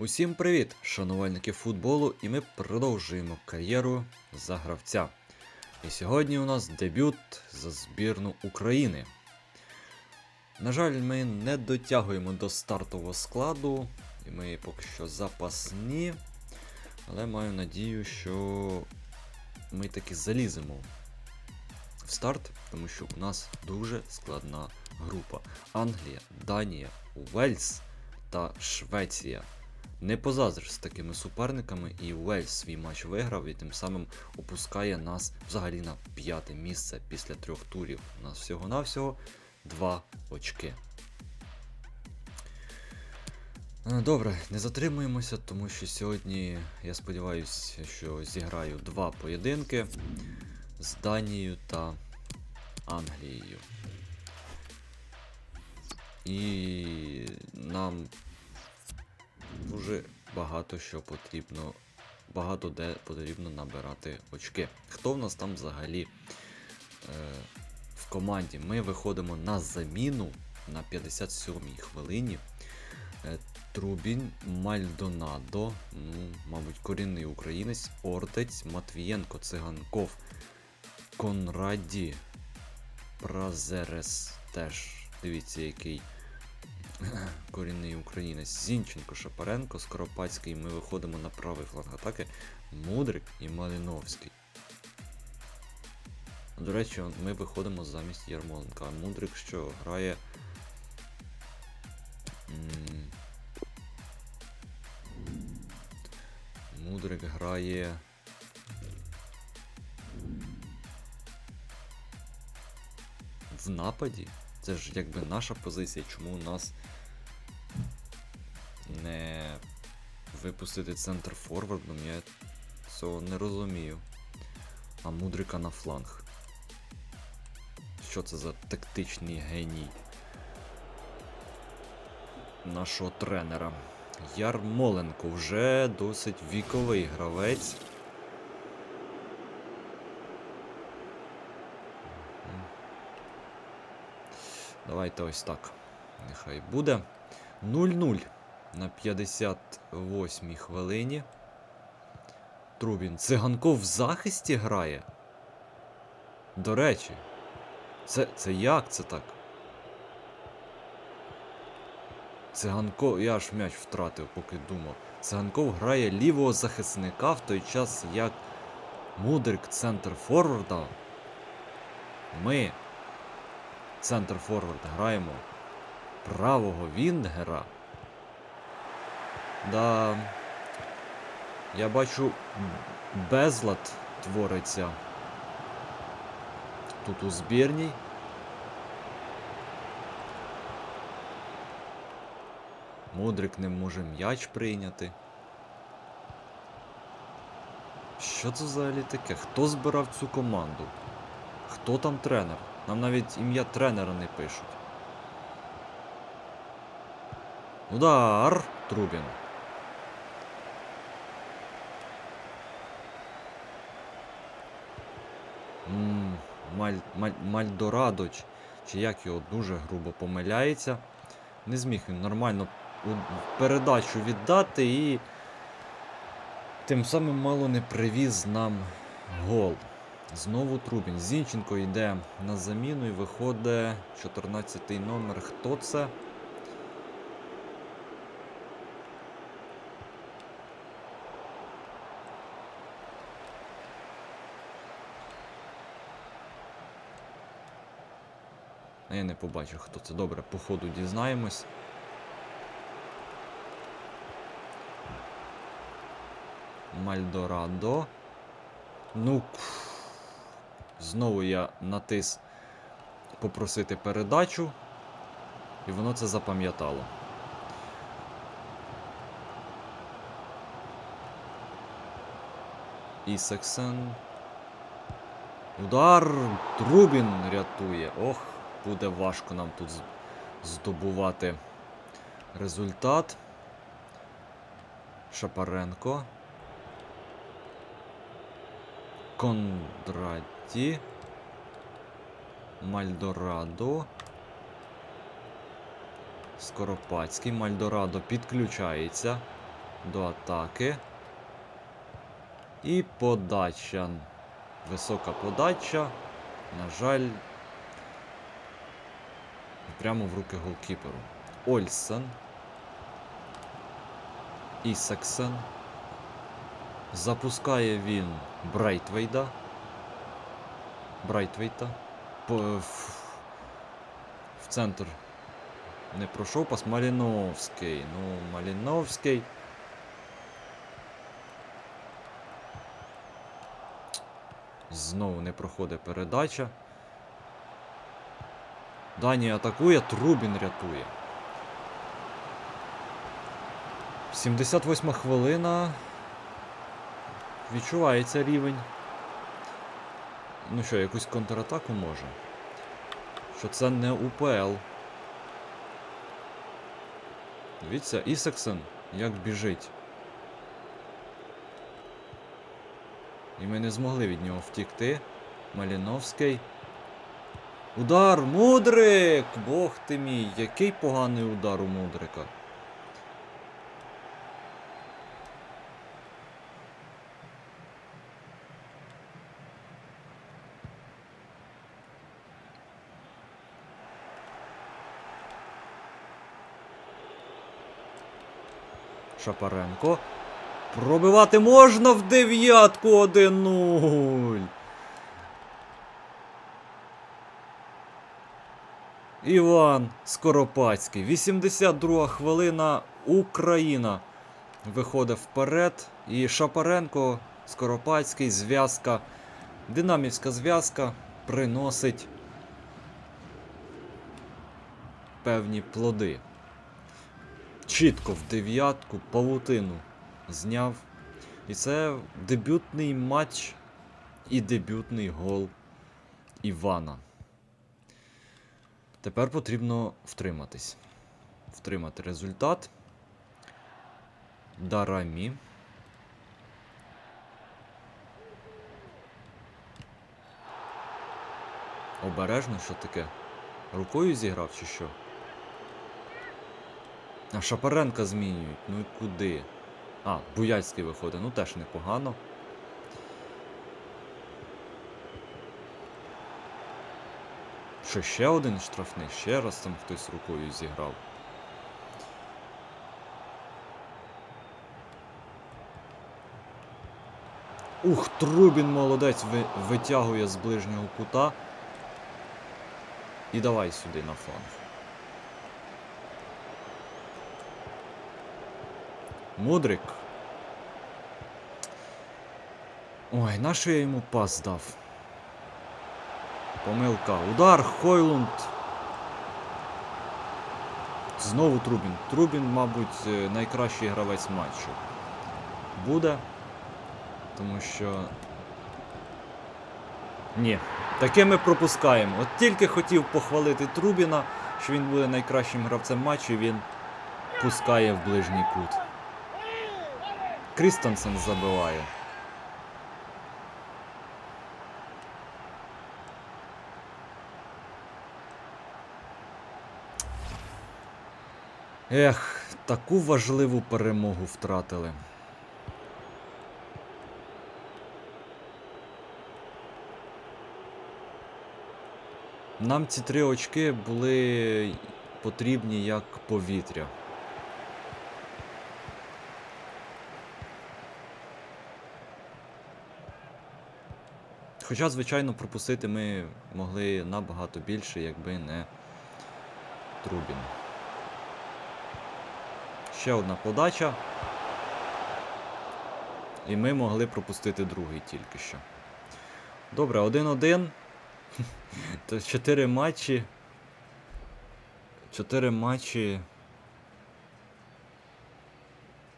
Усім привіт, шанувальники футболу, і ми продовжуємо кар'єру за гравця. І сьогодні у нас дебют за збірну України. На жаль, ми не дотягуємо до стартового складу, і ми поки що запасні. Але маю надію, що ми таки заліземо в старт, тому що у нас дуже складна група: Англія, Данія, Уельс та Швеція. Не позаздриш з такими суперниками, і Уельс свій матч виграв і тим самим опускає нас взагалі на п'яте місце після трьох турів. У нас всього-навсього два очки. Е, Добре, не затримуємося, тому що сьогодні я сподіваюся, що зіграю два поєдинки з Данією та Англією. І нам дуже багато що потрібно. Багато де потрібно набирати очки. Хто в нас там взагалі е, в команді? Ми виходимо на заміну на 57-й хвилині. Е, Трубін, Мальдонадо, ну, мабуть, корінний українець, Ортець, Матвієнко, Циганков, Конраді, Празерес теж. Дивіться, який корінний українець. Зінченко, Шапаренко, Скоропадський. Ми виходимо на правий фланг атаки. Мудрик і Малиновський. До речі, ми виходимо замість Ярмоленка. А Мудрик що грає. Мудрик грає. В нападі? Це ж якби наша позиція, чому у нас не випустити центр форвардом, я цього не розумію. А мудрика на фланг. Що це за тактичний геній нашого тренера? Ярмоленко вже досить віковий гравець. Давайте ось так. Нехай буде. 0-0 на 58-й хвилині. Трубін. Циганков в захисті грає. До речі. Це, це як це так? Циганков. Я аж м'яч втратив, поки думав. Циганков грає лівого захисника в той час, як Мудрик центр форварда. Ми центр форвард граємо правого Вінгера. Да. Я бачу безлад твориться тут у збірній. Мудрик не може м'яч прийняти. Що це взагалі таке? Хто збирав цю команду? Хто там тренер? Нам навіть ім'я тренера не пишуть. Удар! Трубін. Ммм, Маль, Маль, Мальдорадо, чи, чи як його дуже грубо помиляється. Не зміг він нормально передачу віддати і тим самим мало не привіз нам гол. Знову Трубін. Зінченко йде на заміну і виходить 14-й номер. Хто це? Я не побачив, хто це. Добре, по ходу дізнаємось. Мальдорадо. Ну. Знову я натис попросити передачу, і воно це запам'ятало. Ісексен. Удар! Трубін рятує. Ох, буде важко нам тут здобувати результат. Шапаренко. Кондраті. Мальдорадо. Скоропадський. Мальдорадо підключається. до атаки. І подача. Висока подача. На жаль. Прямо в руки голкіперу. Ольсен. Ісаксен. Запускає він Брайтвейда. Брайтвейта. В, в центр не пройшов пас Маліновський. Ну, Маліновський. Знову не проходить передача. Дані атакує, Трубін рятує. 78 хвилина. Відчувається рівень. Ну що, якусь контратаку може? Що це не УПЛ. Дивіться, Ісаксен як біжить. І ми не змогли від нього втікти. Маліновський. Удар! Мудрик! Бог ти мій! Який поганий удар у Мудрика. Шапаренко. Пробивати можна в дев'ятку 1-0. Іван Скоропадський. 82 хвилина. Україна виходить вперед. І Шапаренко, Скоропадський, зв'язка. Динамівська зв'язка приносить певні плоди. Чітко в дев'ятку павутину зняв. І це дебютний матч і дебютний гол Івана. Тепер потрібно втриматись. Втримати результат. Дарамі. Обережно, що таке? Рукою зіграв чи що? А Шапаренка змінюють. Ну і куди? А, Буяльський виходить, ну теж непогано. Що ще один штрафний? Ще раз там хтось рукою зіграв. Ух, Трубін молодець ви- витягує з ближнього кута. І давай сюди на фланг. Мудрик. Ой, на що я йому пас дав? Помилка. Удар, Хойлунд. Знову Трубін. Трубін, мабуть, е, найкращий гравець матчу. Буде. Тому що. Ні. Таке ми пропускаємо. От тільки хотів похвалити Трубіна, що він буде найкращим гравцем матчу, він пускає в ближній кут. Крістансен забиває. Ех, таку важливу перемогу втратили. Нам ці три очки були потрібні як повітря. Хоча, звичайно, пропустити ми могли набагато більше, якби не Трубін. Ще одна подача. І ми могли пропустити другий тільки що. Добре, 1-1. То 4 матчі. 4 матчі.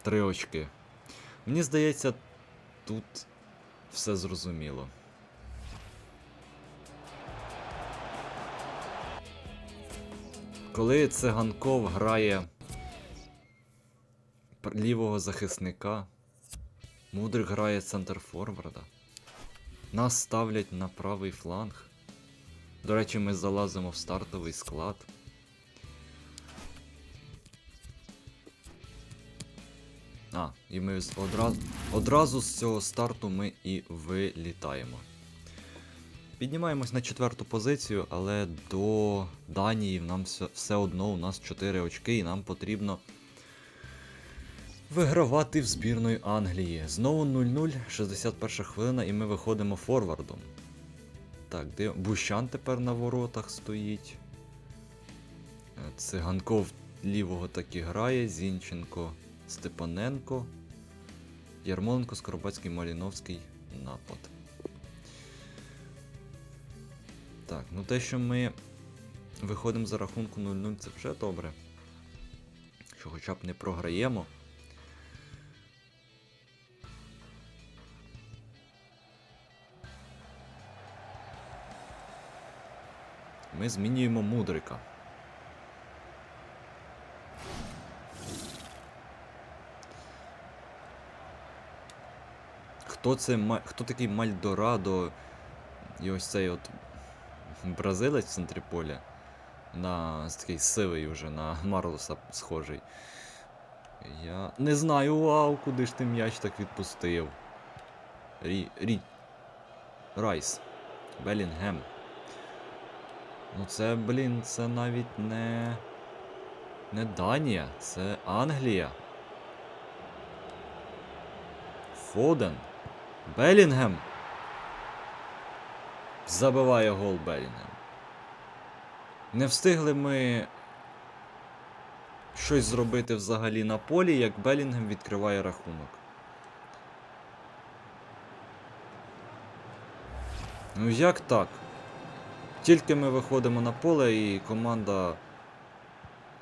3 очки. Мені здається, тут все зрозуміло. Коли циганков грає лівого захисника, Мудрик грає центр форварда. Нас ставлять на правий фланг. До речі, ми залазимо в стартовий склад. А, і ми одразу, одразу з цього старту ми і вилітаємо. Піднімаємось на четверту позицію, але до Данії нам все, все одно у нас 4 очки, і нам потрібно вигравати в збірної Англії. Знову 0-0, 61 хвилина, і ми виходимо форвардом. Так, де Бущан тепер на воротах стоїть. Е, Циганков лівого так і грає, Зінченко, Степаненко, Ярмоленко, Скоробацький, Маліновський напад. Так, ну те, що ми виходимо за рахунку 0-0, це вже добре. Що хоча б не програємо. Ми змінюємо мудрика. Хто це хто такий Мальдорадо і ось цей от бразилець в центрі поля на такий сивий вже на Марлоса схожий. Я не знаю, вау, куди ж ти м'яч так відпустив. Рі. Рі. Райс. Белінгем. Ну це, блін, це навіть не. Не Данія, це Англія. Фоден. Белінгем. Забиває гол Белінгем. Не встигли ми щось зробити взагалі на полі, як Белінгем відкриває рахунок. Ну як так? Тільки ми виходимо на поле і команда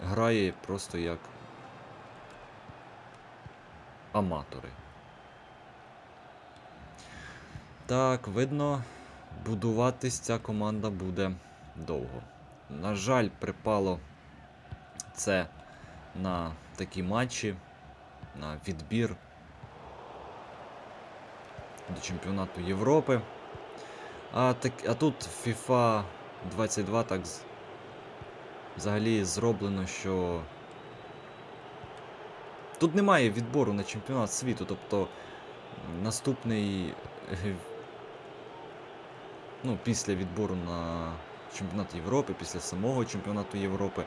грає просто як аматори. Так, видно, будуватись ця команда буде довго. На жаль, припало це на такі матчі, на відбір до чемпіонату Європи. А, так, а тут FIFA 22 так взагалі зроблено, що тут немає відбору на чемпіонат світу, тобто наступний ну, після відбору на чемпіонат Європи, після самого чемпіонату Європи.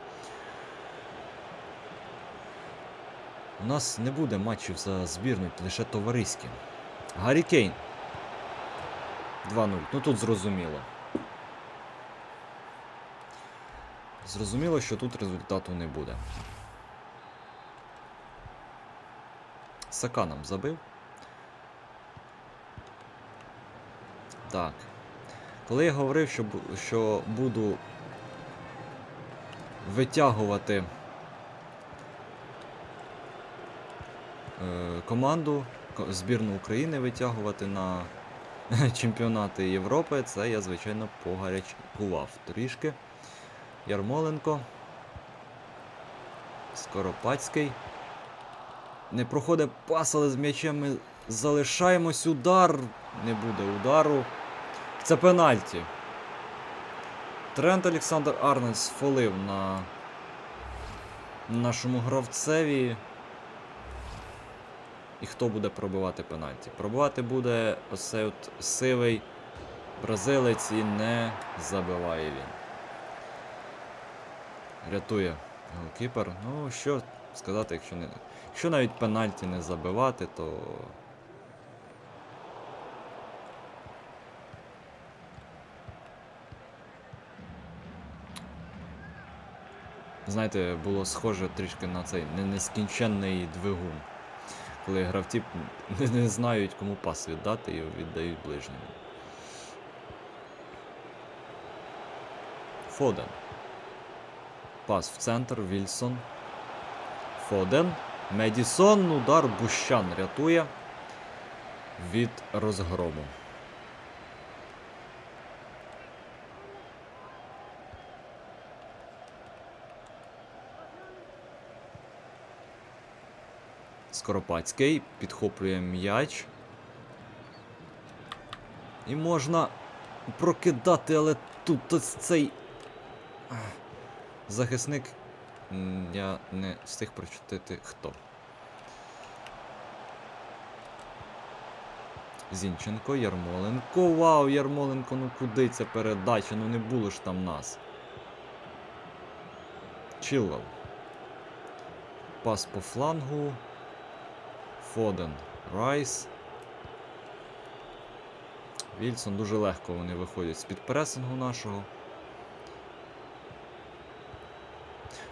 У нас не буде матчів за збірну, лише товариські. Гаррі Кейн. 2-0. Ну тут зрозуміло. Зрозуміло, що тут результату не буде. Сака нам забив. Так. Коли я говорив, що, що буду витягувати е, команду, збірну України витягувати на чемпіонати Європи, це я, звичайно, погарячкував трішки. Ярмоленко. Скоропадський. Не проходить пас, але з м'ячем ми залишаємось. Удар. Не буде удару. Це пенальті. Трент Олександр Арнольд сфолив на нашому гравцеві. І хто буде пробивати пенальті? Пробивати буде оцей от сивий бразилець і не забиває він. Рятує голкіпер. Ну, що сказати, якщо не. Якщо навіть пенальті не забивати, то. Знаєте, було схоже трішки на цей не- нескінченний двигун. Коли гравці не знають, кому пас віддати і віддають ближньому. Фоден. Пас в центр, Вільсон. Фоден. Медісон, удар, Бущан рятує від розгрому. Скоропадський підхоплює м'яч. І можна прокидати, але тут ось цей захисник. Я не встиг прочитати хто. Зінченко, Ярмоленко. Вау, Ярмоленко, ну куди ця передача? Ну не було ж там нас. Чилвел. Пас по флангу. Фоден. Райс. Вільсон дуже легко вони виходять з-під пресингу нашого.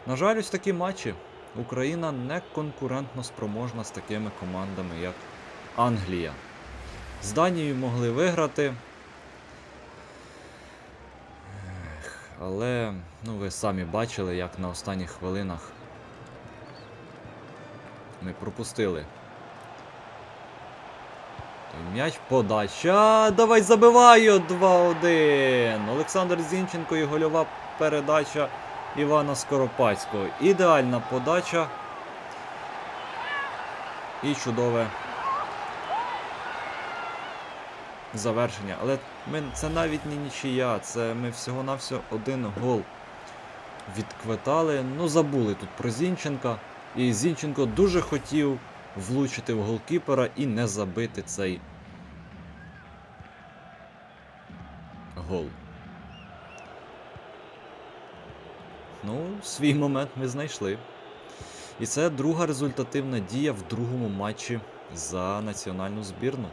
На жаль, ось такі матчі. Україна не конкурентно спроможна з такими командами, як Англія. З Данією могли виграти. Але, ну, ви самі бачили, як на останніх хвилинах ми пропустили. М'яч подача. Давай забиваю 2-1. Олександр Зінченко і гольова передача Івана Скоропадського. Ідеальна подача. І чудове завершення. Але ми, це навіть не нічия, це ми всього-навсього один гол відквитали. Ну, забули тут про Зінченка. І Зінченко дуже хотів влучити в голкіпера і не забити цей гол. Ну, свій момент ми знайшли. І це друга результативна дія в другому матчі за національну збірну.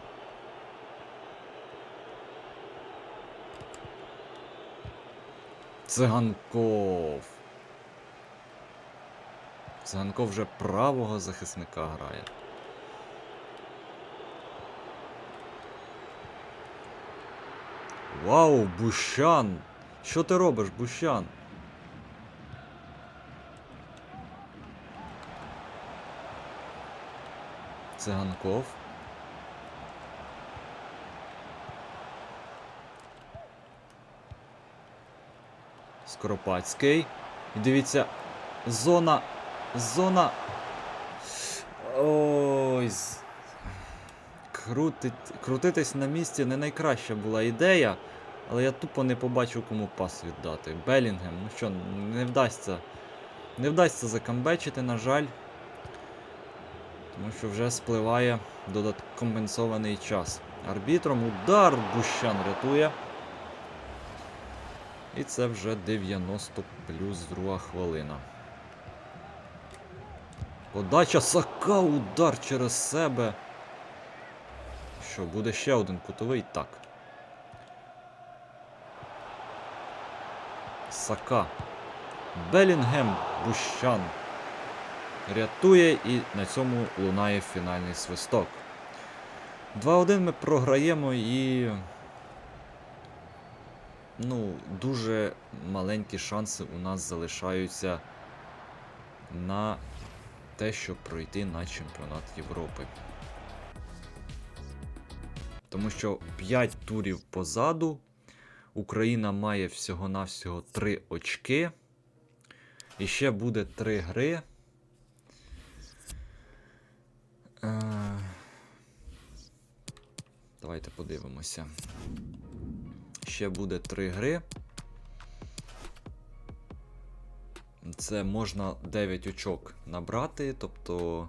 Циганков. Циганков вже правого захисника грає. Вау, Бущан! Що ти робиш, Бущан? Циганков. Скоропадський. Дивіться, зона. Зона. Ой. Крутить, крутитись на місці не найкраща була ідея, але я тупо не побачив, кому пас віддати. Белінгем, ну що, не вдасться. Не вдасться закамбечити, на жаль. Тому що вже спливає компенсований час. Арбітром удар Бущан рятує. І це вже 90 плюс друга хвилина. Подача Сака, удар через себе. Що, буде ще один кутовий? Так. Сака. Белінгем Бущан. Рятує і на цьому лунає фінальний свисток. 2-1 ми програємо і. Ну, дуже маленькі шанси у нас залишаються на те, щоб пройти на чемпіонат Європи. Тому що 5 турів позаду Україна має всього-навсього 3 очки. І ще буде 3 гри. Е, Давайте подивимося. Ще буде 3 гри. Це можна 9 очок набрати, тобто.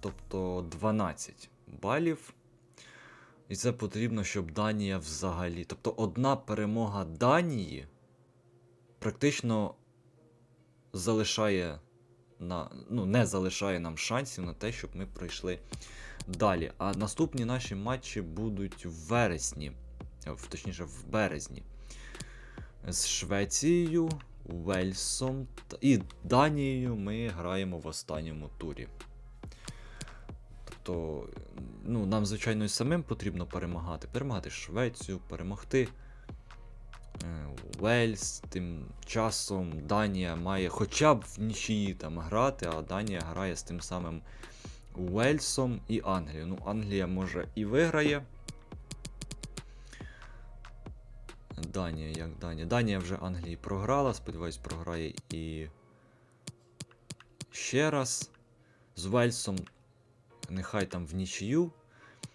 Тобто 12 балів. І це потрібно, щоб Данія взагалі. Тобто одна перемога Данії практично залишає на, ну, не залишає нам шансів на те, щоб ми пройшли далі. А наступні наші матчі будуть в вересні, точніше, в березні. З Швецією, Вельсом і Данією ми граємо в останньому турі. Тобто, ну, нам, звичайно, і самим потрібно перемагати. Перемагати Швецію, перемогти е, Уельс, тим часом Данія має хоча б в нічиї там грати, а Данія грає з тим самим Уельсом і Англією. Ну, Англія може і виграє. Данія, як Данія. Данія вже Англії програла, сподіваюсь, програє і ще раз. З Вельсом нехай там в нічию.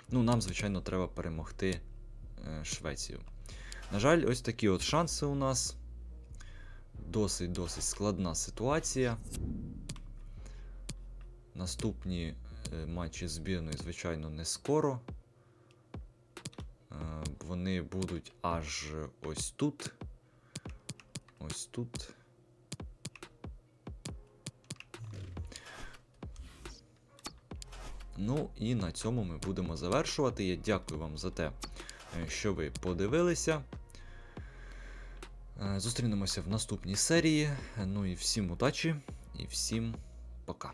Ну, нам, звичайно, треба перемогти е, Швецію. На жаль, ось такі от шанси у нас. Досить-досить складна ситуація. Наступні е, матчі збірної, звичайно, не скоро. Е, Вони будуть аж ось тут. Ось тут. Ну і на цьому ми будемо завершувати. Я дякую вам за те, е, що ви подивилися. Е, Зустрінемося в наступній серії. Ну і всім удачі і всім пока.